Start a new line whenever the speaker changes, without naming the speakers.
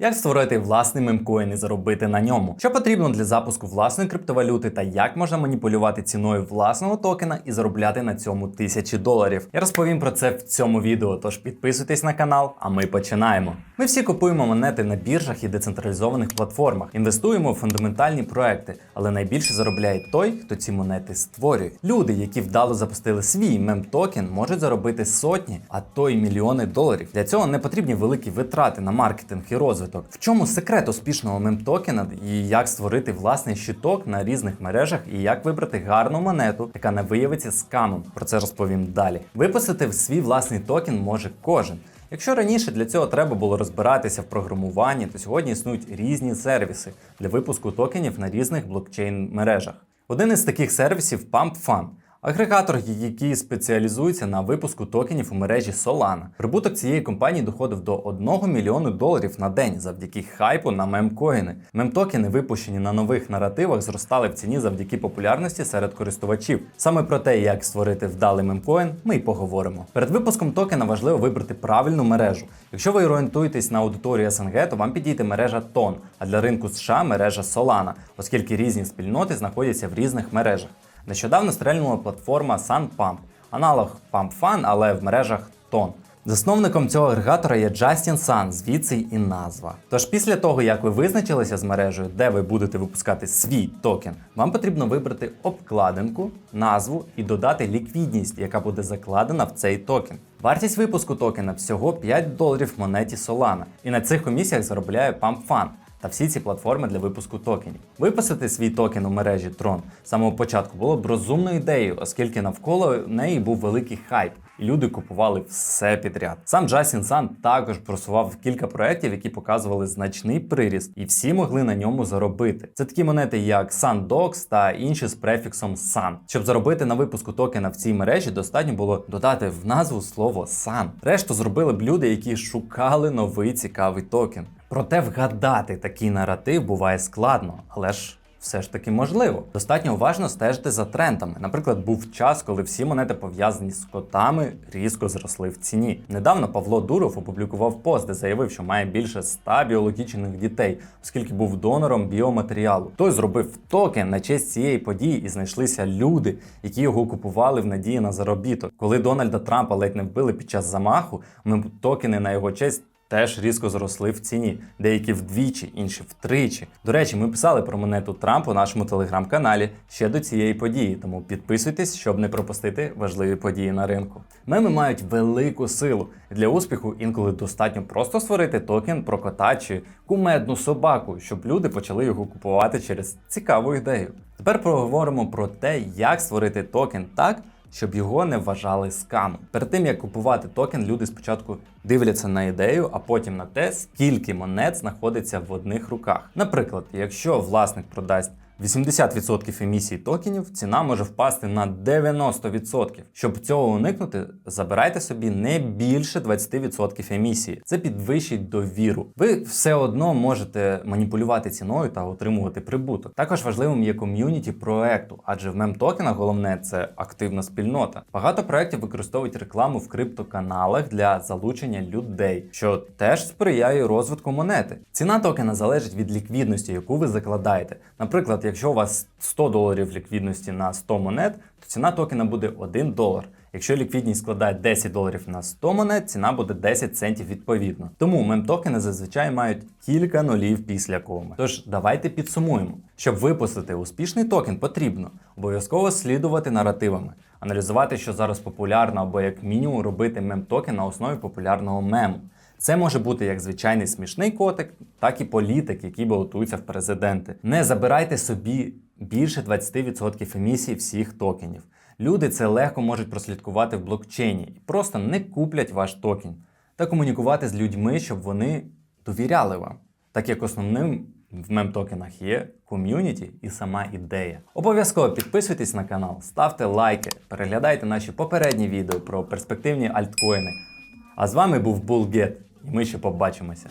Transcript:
Як створити власний мемкоін і заробити на ньому? Що потрібно для запуску власної криптовалюти та як можна маніпулювати ціною власного токена і заробляти на цьому тисячі доларів? Я розповім про це в цьому відео, тож підписуйтесь на канал, а ми починаємо. Ми всі купуємо монети на біржах і децентралізованих платформах, інвестуємо в фундаментальні проекти, але найбільше заробляє той, хто ці монети створює. Люди, які вдало запустили свій мем-токен, можуть заробити сотні, а то й мільйони доларів. Для цього не потрібні великі витрати на маркетинг і розвиток. В чому секрет успішного мем-токена і як створити власний щиток на різних мережах і як вибрати гарну монету, яка не виявиться скамом. Про це розповім далі. Випустити свій власний токен може кожен. Якщо раніше для цього треба було розбиратися в програмуванні, то сьогодні існують різні сервіси для випуску токенів на різних блокчейн мережах. Один із таких сервісів PumpFun. Агрегатор, який спеціалізується на випуску токенів у мережі Solana. Прибуток цієї компанії доходив до 1 мільйону доларів на день завдяки хайпу на мемкоїни. Мемтокени, випущені на нових наративах, зростали в ціні завдяки популярності серед користувачів. Саме про те, як створити вдалий мемкоін, ми й поговоримо. Перед випуском токена важливо вибрати правильну мережу. Якщо ви орієнтуєтесь на аудиторію СНГ, то вам підійде мережа TON, а для ринку США мережа Solana, оскільки різні спільноти знаходяться в різних мережах. Нещодавно стрельнула платформа SunPump, аналог PumpFun, але в мережах TON. Засновником цього агрегатора є Justin Sun, звідси і назва. Тож після того, як ви визначилися з мережею, де ви будете випускати свій токен, вам потрібно вибрати обкладинку, назву і додати ліквідність, яка буде закладена в цей токен. Вартість випуску токена всього 5 доларів монеті Solana. І на цих комісіях заробляє PumpFun та всі ці платформи для випуску токенів. Виписати свій токен у мережі Tron з самого початку було б розумною ідеєю, оскільки навколо неї був великий хайп, і люди купували все підряд. Сам Джастін Сан також просував кілька проєктів, які показували значний приріст, і всі могли на ньому заробити. Це такі монети, як SunDogs та інші з префіксом Sun. Щоб заробити на випуску токена в цій мережі, достатньо було додати в назву слово Sun. Решту зробили б люди, які шукали новий цікавий токен. Проте вгадати такий наратив буває складно, але ж. Все ж таки можливо. Достатньо уважно стежити за трендами. Наприклад, був час, коли всі монети пов'язані з котами різко зросли в ціні. Недавно Павло Дуров опублікував пост, де заявив, що має більше 100 біологічних дітей, оскільки був донором біоматеріалу. Той зробив токен на честь цієї події, і знайшлися люди, які його купували в надії на заробіток. Коли Дональда Трампа ледь не вбили під час замаху, ми токени на його честь теж різко зросли в ціні, деякі вдвічі, інші втричі. До речі, ми писали про монету Трамп у нашому телеграм-каналі ще до цієї події, тому підписуйтесь, щоб не пропустити важливі події на ринку. Меми мають велику силу. Для успіху інколи достатньо просто створити токен про кота чи кумедну собаку, щоб люди почали його купувати через цікаву ідею. Тепер поговоримо про те, як створити токен так щоб його не вважали скамом. Перед тим як купувати токен, люди спочатку дивляться на ідею, а потім на те, скільки монет знаходиться в одних руках. Наприклад, якщо власник продасть 80% емісії токенів, ціна може впасти на 90%. Щоб цього уникнути, забирайте собі не більше 20% емісії. Це підвищить довіру. Ви все одно можете маніпулювати ціною та отримувати прибуток. Також важливим є ком'юніті проекту, адже в мем-токенах головне це активна спільнота. Багато проєктів використовують рекламу в криптоканалах для залучення людей, що теж сприяє розвитку монети. Ціна токена залежить від ліквідності, яку ви закладаєте. Наприклад, якщо у вас 100 доларів ліквідності на 100 монет, то ціна токена буде 1 долар. Якщо ліквідність складає 10 доларів на 100 монет, ціна буде 10 центів відповідно. Тому мем-токени зазвичай мають кілька нулів після коми. Тож давайте підсумуємо. Щоб випустити успішний токен, потрібно обов'язково слідувати наративами, аналізувати, що зараз популярно, або як мінімум робити мем-токен на основі популярного мему. Це може бути як звичайний смішний котик, так і політик, який балотується в президенти. Не забирайте собі більше 20% емісії всіх токенів. Люди це легко можуть прослідкувати в блокчейні і просто не куплять ваш токен та комунікувати з людьми, щоб вони довіряли вам. Так як основним в мем-токенах є ком'юніті і сама ідея. Обов'язково підписуйтесь на канал, ставте лайки, переглядайте наші попередні відео про перспективні альткоїни. А з вами був Булгет, і ми ще побачимося.